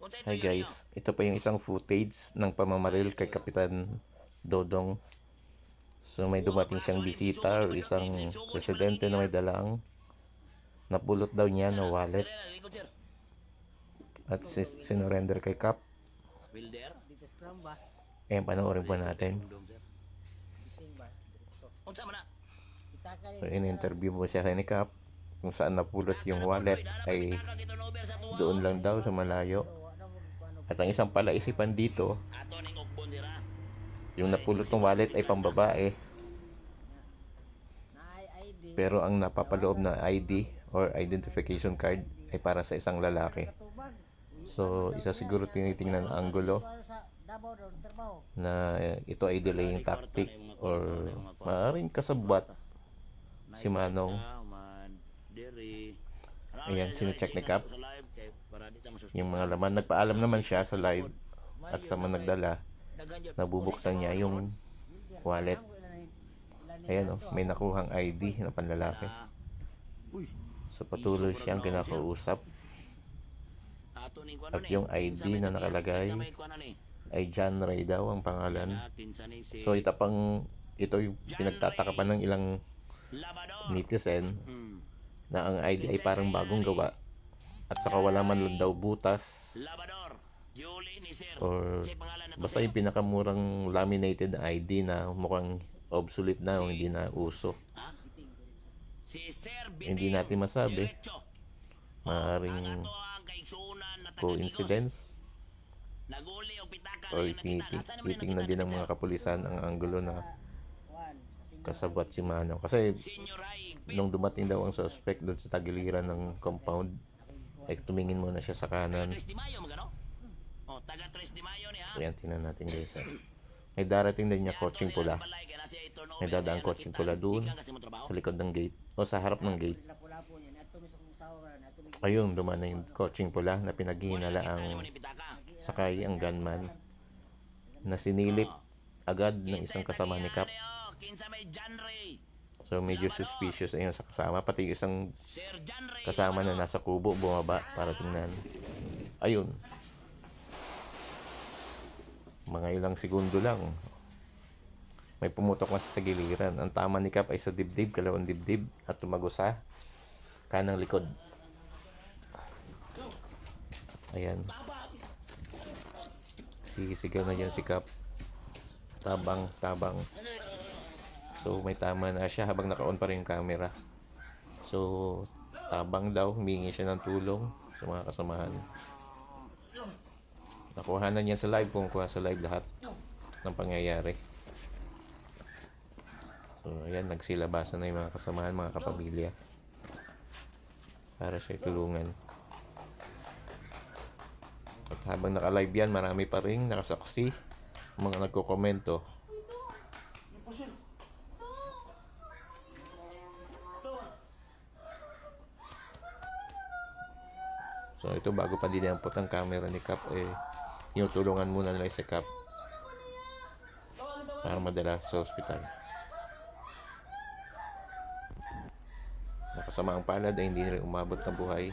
Hi guys, ito pa yung isang footage ng pamamaril kay Kapitan Dodong. So may dumating siyang bisita or isang presidente na may dalang. Napulot daw niya na wallet. At sinurrender kay ba? Eh, panoorin po natin. So, in-interview mo siya kay ni Kap kung saan napulot yung wallet. ay doon lang daw sa malayo. At ang isang palaisipan dito, yung napulot ng wallet ay pambabae pero ang napapaloob na ID or identification card ay para sa isang lalaki. So, isa siguro tinitingnan ang angulo na ito ay delaying tactic or maaaring kasabwat si Manong. Ayan, sinecheck ni Kap. Yung mga laman, nagpaalam naman siya sa live at sa mga nagdala, nabubuksan niya yung wallet. Ayan oh, may nakuhang ID na panlalaki. So patuloy siyang kinakausap. at yung ID na nakalagay ay John Ray daw ang pangalan. So ito pang ito yung pinagtataka pa ng ilang netizen Hmm. na ang ID ay parang bagong gawa at saka wala man lang daw butas. Or basta yung pinakamurang laminated ID na mukhang obsolete na o hindi na uso. Hindi natin masabi. Maaaring coincidence? Or titingnan din ng mga kapulisan ang anggulo na kasabwat si Mano. Kasi nung dumating daw ang suspect doon sa tagiliran ng compound, ay tumingin muna siya sa kanan. 3 de Mayo magano? Oh, taga 3 de Mayo ni ha. Ayan, tingnan natin guys. ah. May darating din niya coaching pula. May dadaan coaching pula doon sa likod ng gate o sa harap ng gate. Ayun, dumaan na yung coaching pula na pinaghihinala ang sakay ang gunman na sinilip agad ng isang kasama ni Cap. Kinsa may. So medyo suspicious ayun sa kasama. Pati isang kasama na nasa kubo bumaba para tingnan. Ayun. Mga ilang segundo lang. May pumutok na sa tagiliran. Ang tama ni Cap ay sa dibdib, kalawang dibdib at tumago sa kanang likod. Ayan. Sisigaw na dyan si Cap. Tabang, tabang. So may tama na siya habang naka-on pa rin yung camera. So tabang daw, humingi siya ng tulong sa mga kasamahan. Nakuha na niya sa live kung kuha sa live lahat ng pangyayari. So ayan, nagsilabasan na yung mga kasamahan, mga kapamilya. Para siya tulungan. At habang naka-live yan, marami pa rin nakasaksi, mga nagko-komento. So ito bago pa dinampot ang camera ni Cap eh tinutulungan muna nila si Cap para madala sa ospital. Nakasama ang palad ay hindi rin umabot ng buhay